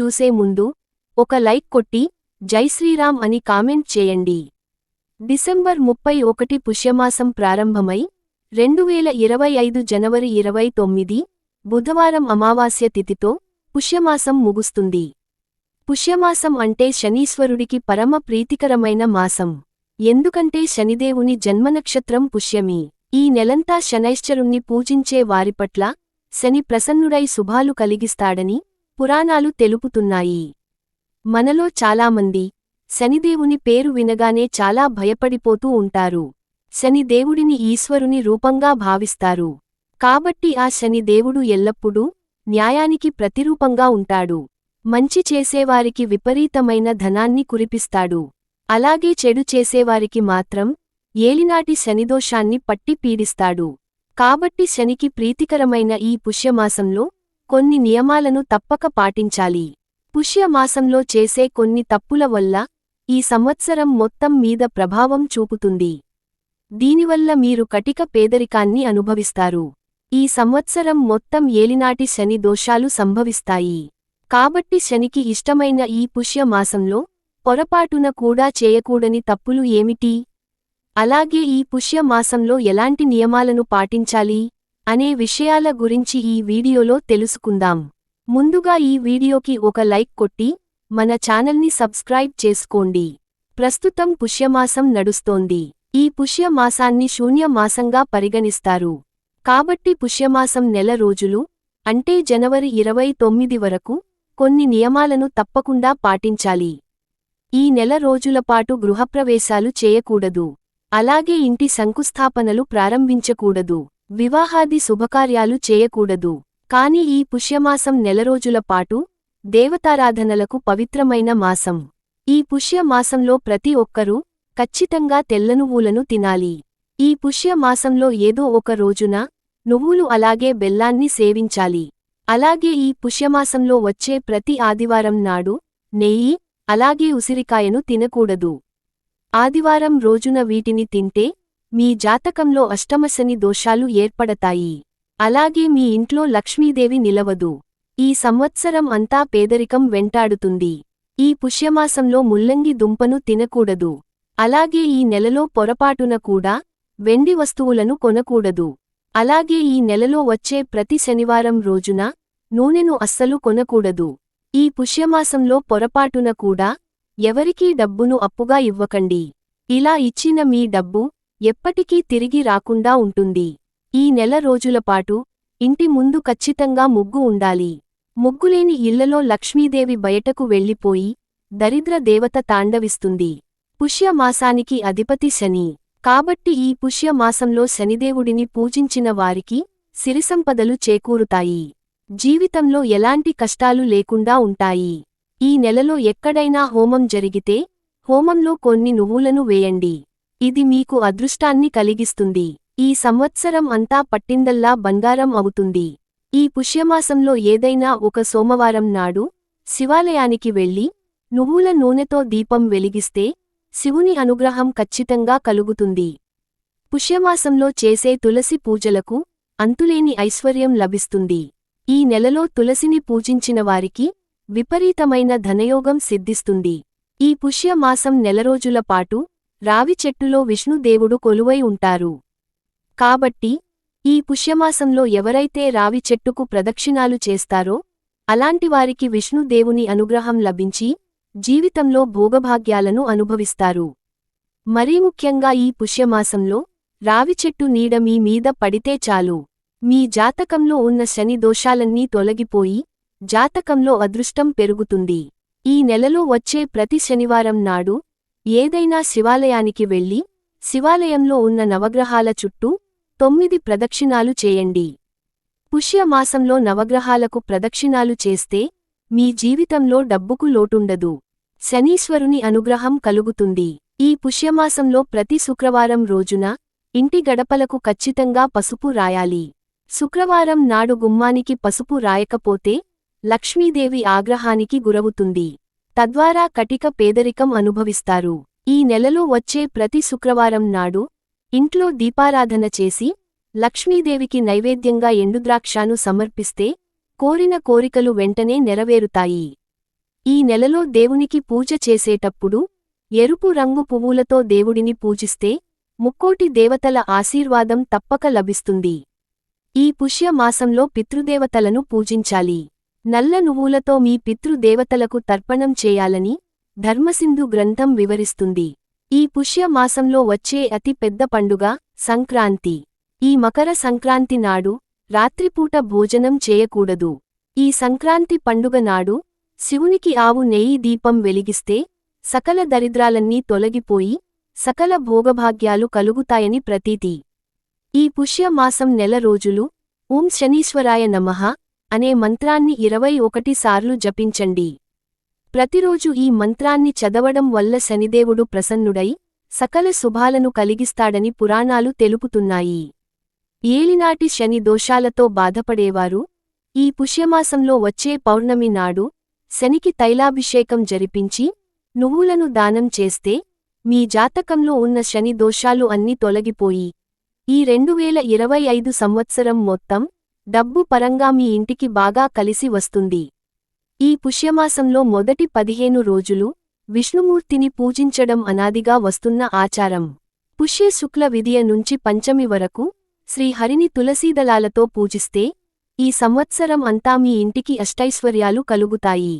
చూసే ముందు ఒక లైక్ కొట్టి జై శ్రీరామ్ అని కామెంట్ చేయండి. డిసెంబర్ ముప్పై ఒకటి పుష్యమాసం ప్రారంభమై రెండువేల ఇరవై ఐదు జనవరి ఇరవై తొమ్మిది బుధవారం అమావాస్య తిథితో పుష్యమాసం ముగుస్తుంది. పుష్యమాసం అంటే శనీశ్వరుడికి పరమ ప్రీతికరమైన మాసం. ఎందుకంటే శనిదేవుని జన్మనక్షత్రం పుష్యమి. ఈ నెలంతా శనైశ్చరుణ్ణి పూజించే వారిపట్ల శని ప్రసన్నుడై శుభాలు కలిగిస్తాడని పురాణాలు తెలుపుతున్నాయి. మనలో చాలామంది శనిదేవుని పేరు వినగానే చాలా భయపడిపోతూ ఉంటారు. శనిదేవుడిని ఈశ్వరుని రూపంగా భావిస్తారు. కాబట్టి ఆ శనిదేవుడు ఎల్లప్పుడూ న్యాయానికి ప్రతిరూపంగా ఉంటాడు. మంచి చేసేవారికి విపరీతమైన ధనాన్ని కురిపిస్తాడు. అలాగే చెడు చేసేవారికి మాత్రం ఏలినాటి శనిదోషాన్ని పట్టి పీడిస్తాడు. కాబట్టి శనికి ప్రీతికరమైన ఈ పుష్యమాసంలో కొన్ని నియమాలను తప్పక పాటించాలి. పుష్యమాసంలో చేసే కొన్ని తప్పుల వల్ల ఈ సంవత్సరం మొత్తం మీద ప్రభావం చూపుతుంది. దీనివల్ల మీరు కటిక పేదరికాన్ని అనుభవిస్తారు. ఈ సంవత్సరం మొత్తం ఏలినాటి శని దోషాలు సంభవిస్తాయి. కాబట్టి శనికి ఇష్టమైన ఈ పుష్యమాసంలో పొరపాటున కూడా చేయకూడని తప్పులు ఏమిటి? అలాగే ఈ పుష్యమాసంలో ఎలాంటి నియమాలను పాటించాలి? అనే విషయాల గురించి ఈ వీడియోలో తెలుసుకుందాం. ముందుగా ఈ వీడియోకి ఒక లైక్ కొట్టి మన ఛానల్ని సబ్స్క్రైబ్ చేసుకోండి. ప్రస్తుతం పుష్యమాసం నడుస్తోంది. ఈ పుష్యమాసాన్ని శూన్యమాసంగా పరిగణిస్తారు. కాబట్టి పుష్యమాసం నెల రోజులు అంటే జనవరి ఇరవై తొమ్మిది వరకు కొన్ని నియమాలను తప్పకుండా పాటించాలి. ఈ నెల రోజులపాటు గృహప్రవేశాలు చేయకూడదు. అలాగే ఇంటి శంకుస్థాపనలు ప్రారంభించకూడదు. వివాహాది శుభకార్యాలు చేయకూడదు. కాని ఈ పుష్యమాసం నెలరోజుల పాటు దేవతారాధనలకు పవిత్రమైన మాసం. ఈ పుష్యమాసంలో ప్రతి ఒక్కరూ ఖచ్చితంగా తెల్లనువ్వులను తినాలి. ఈ పుష్యమాసంలో ఏదో ఒక రోజున నువ్వులు అలాగే బెల్లాన్ని సేవించాలి. అలాగే ఈ పుష్యమాసంలో వచ్చే ప్రతి ఆదివారం నాడు నెయ్యి అలాగే ఉసిరికాయను తినకూడదు. ఆదివారం రోజున వీటిని తింటే మీ జాతకంలో అష్టమశని దోషాలు ఏర్పడతాయి. అలాగే మీ ఇంట్లో లక్ష్మీదేవి నిలవదు. ఈ సంవత్సరం అంతా పేదరికం వెంటాడుతుంది. ఈ పుష్యమాసంలో ముల్లంగి దుంపను తినకూడదు. అలాగే ఈ నెలలో పొరపాటున కూడా వెండి వస్తువులను కొనకూడదు. అలాగే ఈ నెలలో వచ్చే ప్రతి శనివారం రోజున నూనెను అస్సలు కొనకూడదు. ఈ పుష్యమాసంలో పొరపాటున కూడా ఎవరికీ డబ్బును అప్పుగా ఇవ్వకండి. ఇలా ఇచ్చిన మీ డబ్బు ఎప్పటికీ తిరిగి రాకుండా ఉంటుంది. ఈ నెల రోజులపాటు ఇంటి ముందు ఖచ్చితంగా ముగ్గు ఉండాలి. ముగ్గులేని ఇళ్ళలో లక్ష్మీదేవి బయటకు వెళ్ళిపోయి దరిద్ర దేవత తాండవిస్తుంది. పుష్యమాసానికి అధిపతి శని. కాబట్టి ఈ పుష్యమాసంలో శనిదేవుడిని పూజించిన వారికి సిరిసంపదలు చేకూరుతాయి. జీవితంలో ఎలాంటి కష్టాలు లేకుండా ఉంటాయి. ఈ నెలలో ఎక్కడైనా హోమం జరిగితే హోమంలో కొన్ని నువ్వులను వేయండి. ఇది మీకు అదృష్టాన్ని కలిగిస్తుంది. ఈ సంవత్సరం అంతా పట్టిందల్లా బంగారం అవుతుంది. ఈ పుష్యమాసంలో ఏదైనా ఒక సోమవారం నాడు శివాలయానికి వెళ్ళి నువ్వుల నూనెతో దీపం వెలిగిస్తే శివుని అనుగ్రహం ఖచ్చితంగా కలుగుతుంది. పుష్యమాసంలో చేసే తులసి పూజలకు అంతులేని ఐశ్వర్యం లభిస్తుంది. ఈ నెలలో తులసిని పూజించిన వారికి విపరీతమైన ధనయోగం సిద్ధిస్తుంది. ఈ పుష్యమాసం నెలరోజుల పాటు రావి చెట్టులో విష్ణుదేవుడు కొలువై ఉంటారు. కాబట్టి ఈ పుష్యమాసంలో ఎవరైతే రావి చెట్టుకు ప్రదక్షిణాలు చేస్తారో అలాంటివారికి విష్ణుదేవుని అనుగ్రహం లభించి జీవితంలో భోగభాగ్యాలను అనుభవిస్తారు. మరీ ముఖ్యంగా ఈ పుష్యమాసంలో రావి చెట్టు నీడ మీ మీద పడితే చాలు. మీ జాతకంలో ఉన్న శని దోషాలన్నీ తొలగిపోయి జాతకంలో అదృష్టం పెరుగుతుంది. ఈ నెలలో వచ్చే ప్రతి శనివారం నాడు ఏదైనా శివాలయానికి వెళ్ళి శివాలయంలో ఉన్న నవగ్రహాల చుట్టూ తొమ్మిది ప్రదక్షిణాలు చేయండి. పుష్యమాసంలో నవగ్రహాలకు ప్రదక్షిణాలు చేస్తే మీ జీవితంలో డబ్బుకు లోటుండదు. శనీశ్వరుని అనుగ్రహం కలుగుతుంది. ఈ పుష్యమాసంలో ప్రతి శుక్రవారం రోజున ఇంటి గడపలకు ఖచ్చితంగా పసుపు రాయాలి. శుక్రవారం నాడు గుమ్మానికి పసుపు రాయకపోతే లక్ష్మీదేవి ఆగ్రహానికి గురవుతుంది. తద్వారా కటిక పేదరికం అనుభవిస్తారు. ఈ నెలలో వచ్చే ప్రతి శుక్రవారం నాడు ఇంట్లో దీపారాధన చేసి లక్ష్మీదేవికి నైవేద్యంగా ఎండుద్రాక్షాను సమర్పిస్తే కోరిన కోరికలు వెంటనే నెరవేరుతాయి. ఈ నెలలో దేవునికి పూజ చేసేటప్పుడు ఎరుపు రంగు పువ్వులతో దేవుడిని పూజిస్తే ముక్కోటి దేవతల ఆశీర్వాదం తప్పక లభిస్తుంది. ఈ పుష్యమాసంలో పితృదేవతలను పూజించాలి. నల్ల నువ్వులతో మీ పితృదేవతలకు తర్పణం చేయాలని ధర్మసింధు గ్రంథం వివరిస్తుంది. ఈ పుష్య మాసంలో వచ్చే అతి పెద్ద పండుగ సంక్రాంతి. ఈ మకర సంక్రాంతి నాడు రాత్రిపూట భోజనం చేయకూడదు. ఈ సంక్రాంతి పండుగ నాడు శివునికి ఆవు నెయ్యి దీపం వెలిగిస్తే సకల దరిద్రాలన్నీ తొలగిపోయి సకల భోగభాగ్యాలు కలుగుతాయని ప్రతీతి. ఈ పుష్య మాసం నెల రోజులు ఓం శనీశ్వరాయ నమః. అనే మంత్రాన్ని ఇరవై ఒకటి సార్లు జపించండి. ప్రతిరోజు ఈ మంత్రాన్ని చదవడం వల్ల శనిదేవుడు ప్రసన్నుడై సకల శుభాలను కలిగిస్తాడని పురాణాలు తెలుపుతున్నాయి. ఏలినాటి శని దోషాలతో బాధపడేవారు ఈ పుష్యమాసంలో వచ్చే పౌర్ణమి నాడు శనికి తైలాభిషేకం జరిపించి నువ్వులను దానం చేస్తే మీ జాతకంలో ఉన్న శని దోషాలు అన్నీ తొలగిపోయి ఈ రెండువేల ఇరవై ఐదు సంవత్సరం మొత్తం డబ్బు పరంగా మీ ఇంటికి బాగా కలిసి వస్తుంది. ఈ పుష్యమాసంలో మొదటి పదిహేను రోజులు విష్ణుమూర్తిని పూజించడం అనాదిగా వస్తున్న ఆచారం. పుష్య శుక్ల విధియ నుంచి పంచమి వరకు శ్రీహరిని తులసీదళాలతో పూజిస్తే ఈ సంవత్సరం అంతా మీ ఇంటికి అష్టైశ్వర్యాలు కలుగుతాయి.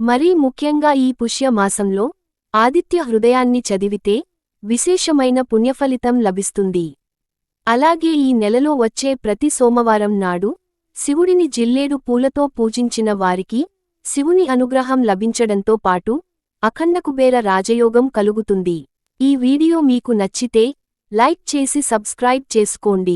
మరీ ముఖ్యంగా ఈ పుష్యమాసంలో ఆదిత్య హృదయాన్ని చదివితే విశేషమైన పుణ్యఫలితం లభిస్తుంది. అలాగే ఈ నెలలో వచ్చే ప్రతి సోమవారం నాడు శివుడిని జిల్లేడు పూలతో పూజించిన వారికి శివుని అనుగ్రహం లభించడంతో పాటు అఖండకుబేర రాజయోగం కలుగుతుంది. ఈ వీడియో మీకు నచ్చితే లైక్ చేసి సబ్స్క్రైబ్ చేసుకోండి.